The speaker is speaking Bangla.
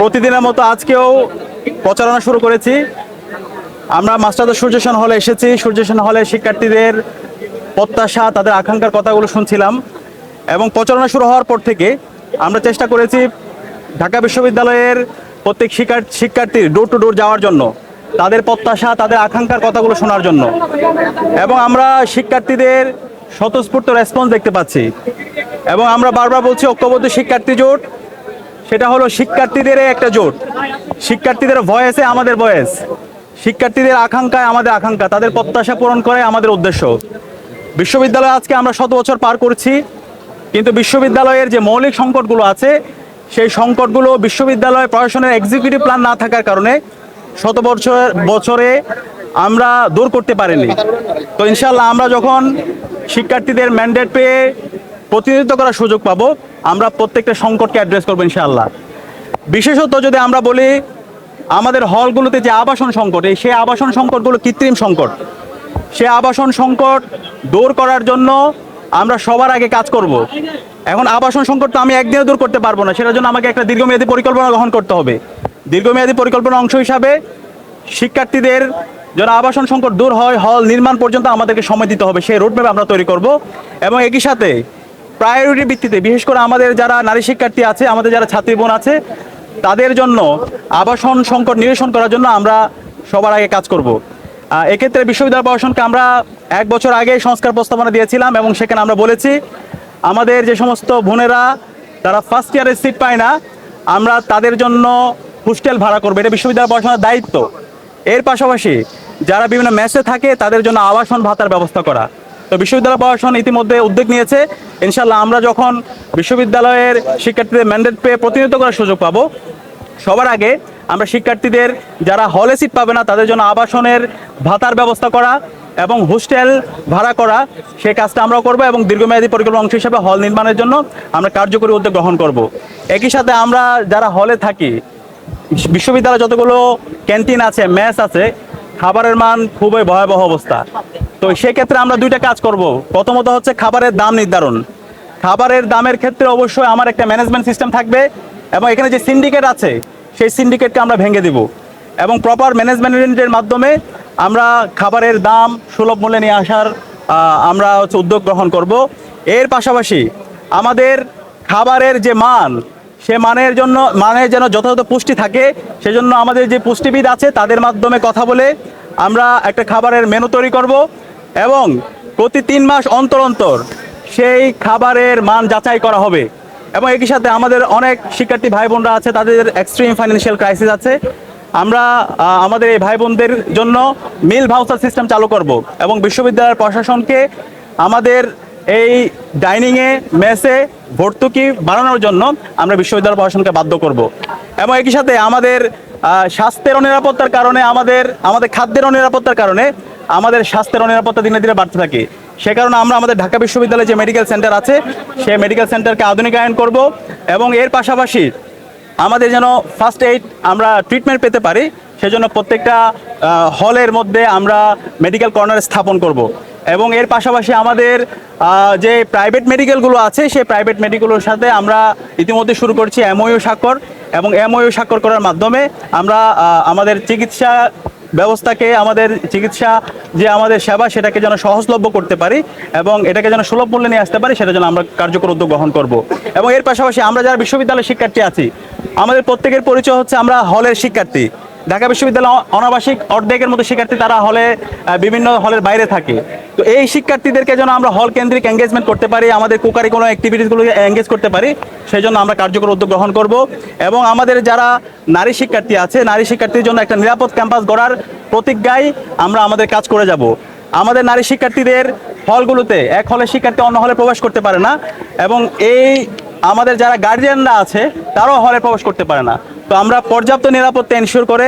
প্রতিদিনের মতো আজকেও প্রচারণা শুরু করেছি। আমরা মাস্টারদের সূর্যসেন হলে এসেছি। সূর্যসেন হলে শিক্ষার্থীদের প্রত্যাশা, তাদের আকাঙ্ক্ষার কথাগুলো শুনছিলাম। এবং প্রচারণা শুরু হওয়ার পর থেকে আমরা চেষ্টা করেছি ঢাকা বিশ্ববিদ্যালয়ের প্রত্যেক শিক্ষার শিক্ষার্থীর ডোর টু ডোর যাওয়ার জন্য, তাদের প্রত্যাশা, তাদের আকাঙ্ক্ষার কথাগুলো শোনার জন্য। এবং আমরা শিক্ষার্থীদের স্বতঃস্ফূর্ত রেসপন্স দেখতে পাচ্ছি। এবং আমরা বারবার বলছি, ঐক্যবদ্ধ শিক্ষার্থী জোট সেটা হলো শিক্ষার্থীদের একটা জোট। শিক্ষার্থীদের ভয়েসে আমাদের ভয়েস। শিক্ষার্থীদের আকাঙ্ক্ষায় আমাদের আকাঙ্ক্ষা, তাদের প্রত্যাশা পূরণ করে আমাদের উদ্দেশ্য। বিশ্ববিদ্যালয়ে আজকে আমরা শত বছর পার করছি, কিন্তু বিশ্ববিদ্যালয়ের যে মৌলিক সংকটগুলো আছে, সেই সংকটগুলো বিশ্ববিদ্যালয় প্রশাসনের এক্সিকিউটিভ প্ল্যান না থাকার কারণে শত বছর, বছরে আমরা দূর করতে পারিনি। তো ইনশাল্লাহ আমরা যখন শিক্ষার্থীদের ম্যান্ডেট পেয়ে প্রতিনিধিত্ব করার সুযোগ পাবো, আমরা প্রত্যেকটা সংকটকে অ্যাড্রেস করব ইনশাআল্লাহ। বিশেষত যদি আমরা বলি, আমাদের হলগুলোতে যে আবাসন সংকট, এই সেই আবাসন সংকটগুলো কৃত্রিম সংকট। সে আবাসন সংকট দূর করার জন্য আমরা সবার আগে কাজ করব। এখন আবাসন সংকট তো আমি একদিনে দূর করতে পারব না, সেটার জন্য আমাকে একটা দীর্ঘমেয়াদী পরিকল্পনা গ্রহণ করতে হবে। দীর্ঘমেয়াদী পরিকল্পনার অংশ হিসাবে শিক্ষার্থীদের যেন আবাসন সংকট দূর হয়, হল নির্মাণ পর্যন্ত আমাদেরকে সময় দিতে হবে, সেই রোডম্যাপ আমরা তৈরি করব। এবং একই সাথে প্রায়োরিটি ভিত্তিতে, বিশেষ করে আমাদের যারা নারী শিক্ষার্থী আছে, আমাদের যারা ছাত্রী বোন আছে, তাদের জন্য আবাসন সংকট নিরসন করার জন্য আমরা সবার আগে কাজ করব। এক্ষেত্রে বিশ্ববিদ্যালয় প্রশাসনকে আমরা এক বছর আগে সংস্কার প্রস্তাবনা দিয়েছিলাম এবং সেখানে আমরা বলেছি, আমাদের যে সমস্ত বোনেরা, তারা ফার্স্ট ইয়ারের সিট পায় না, আমরা তাদের জন্য হোস্টেল ভাড়া করব। এটা বিশ্ববিদ্যালয় প্রশাসনের দায়িত্ব। এর পাশাপাশি যারা বিভিন্ন মেসে থাকে, তাদের জন্য আবাসন ভাতার ব্যবস্থা করা। তো বিশ্ববিদ্যালয় প্রশাসন ইতিমধ্যে উদ্যোগ নিয়েছে। ইনশাল্লাহ আমরা যখন বিশ্ববিদ্যালয়ের শিক্ষার্থীদের ম্যান্ডেট পেয়ে প্রতিনিধিত্ব করার সুযোগ পাবো, সবার আগে আমরা শিক্ষার্থীদের যারা হলে সিট পাবে না, তাদের জন্য আবাসনের ভাতার ব্যবস্থা করা এবং হোস্টেল ভাড়া করা, সেই কাজটা আমরা করব এবং দীর্ঘমেয়াদী পরিকল্পনা অংশ হিসেবে হল নির্মাণের জন্য আমরা কার্যকরী উদ্যোগ গ্রহণ করব। একই সাথে আমরা যারা হলে থাকি, বিশ্ববিদ্যালয়ে যতগুলো ক্যান্টিন আছে মেস আছে খাবারের মান খুবই ভয়াবহ অবস্থা। তো সেক্ষেত্রে আমরা দুইটা কাজ করব। প্রথমত হচ্ছে খাবারের দাম নির্ধারণ। খাবারের দামের ক্ষেত্রে অবশ্যই আমার একটা ম্যানেজমেন্ট সিস্টেম থাকবে এবং এখানে যে সিন্ডিকেট আছে, সেই সিন্ডিকেটকে আমরা ভেঙে দিব। এবং প্রপার ম্যানেজমেন্টের মাধ্যমে আমরা খাবারের দাম সুলভ মূল্যে নিয়ে আসার আমরা হচ্ছে উদ্যোগ গ্রহণ করব। এর পাশাপাশি আমাদের খাবারের যে মান সে মানের জন্য, মানের যেন যথাযথ পুষ্টি থাকে, সেজন্য আমাদের যে পুষ্টিবিদ আছে, তাদের মাধ্যমে কথা বলে আমরা একটা খাবারের মেনু তৈরি করব এবং প্রতি তিন মাস অন্তর অন্তর সেই খাবারের মান যাচাই করা হবে। এবং একই সাথে আমাদের অনেক শিক্ষার্থী ভাই বোনরা আছে, তাদের এক্সট্রিম ফাইন্যান্সিয়াল ক্রাইসিস আছে। আমরা আমাদের এই ভাই বোনদের জন্য মিল ভাউচার সিস্টেম চালু করব এবং বিশ্ববিদ্যালয়ের প্রশাসনকে আমাদের এই ডাইনিংয়ে মেসে ভর্তুকি বাড়ানোর জন্য আমরা বিশ্ববিদ্যালয় প্রশাসনকে বাধ্য করব। এবং একই সাথে আমাদের স্বাস্থ্যের অনিরাপত্তার কারণে আমাদের আমাদের খাদ্যের অনিরাপত্তার কারণে আমাদের স্বাস্থ্যের অনিরাপত্তা দিনে দিনে বাড়তে থাকে। সে কারণে আমরা আমাদের ঢাকা বিশ্ববিদ্যালয়ে যে মেডিকেল সেন্টার আছে সেই মেডিকেল সেন্টারকে আধুনিকায়ন করব এবং এর পাশাপাশি আমাদের যেন ফার্স্ট এইড আমরা ট্রিটমেন্ট পেতে পারি, সেজন্য প্রত্যেকটা হলের মধ্যে আমরা মেডিকেল কর্নার স্থাপন করব। এবং এর পাশাপাশি আমাদের যে প্রাইভেট মেডিকেলগুলো আছে, সেই প্রাইভেট মেডিকেলের সাথে আমরা ইতিমধ্যে শুরু করছি এমওইউ স্বাক্ষর এবং এমওইউ স্বাক্ষর করার মাধ্যমে আমরা আমাদের চিকিৎসা ব্যবস্থাকে, আমাদের চিকিৎসা যে আমাদের সেবা, সেটাকে যেন সহজলভ্য করতে পারি এবং এটাকে যেন সুলভ মূল্যে নিয়ে আসতে পারি, সেটা যেন আমরা কার্যকর উদ্যোগ গ্রহণ করব। এবং এর পাশাপাশি আমরা যারা বিশ্ববিদ্যালয়ের শিক্ষার্থী আছি, আমাদের প্রত্যেকের পরিচয় হচ্ছে আমরা হলের শিক্ষার্থী। ঢাকা বিশ্ববিদ্যালয় অনাবাসিক অর্ধেকের মতো শিক্ষার্থী তারা হলে বিভিন্ন হলের বাইরে থাকে। তো এই শিক্ষার্থীদেরকে যেন আমরা হল কেন্দ্রিক এঙ্গেজমেন্ট করতে পারি, আমাদের কোকারি কোনো অ্যাক্টিভিটিসগুলো এঙ্গেজ করতে পারি সেই জন্য আমরা কার্যকর উদ্যোগ গ্রহণ করব। এবং আমাদের যারা নারী শিক্ষার্থী আছে, নারী শিক্ষার্থীর জন্য একটা নিরাপদ ক্যাম্পাস গড়ার প্রতিজ্ঞায় আমরা আমাদের কাজ করে যাব। আমাদের নারী শিক্ষার্থীদের হলগুলোতে, এক হলে শিক্ষার্থী অন্য হলে প্রবেশ করতে পারে না, এবং এই আমাদের যারা গার্জিয়ানরা আছে, তারাও হলে প্রবেশ করতে পারে না। তো আমরা পর্যাপ্ত নিরাপত্তা এনশিওর করে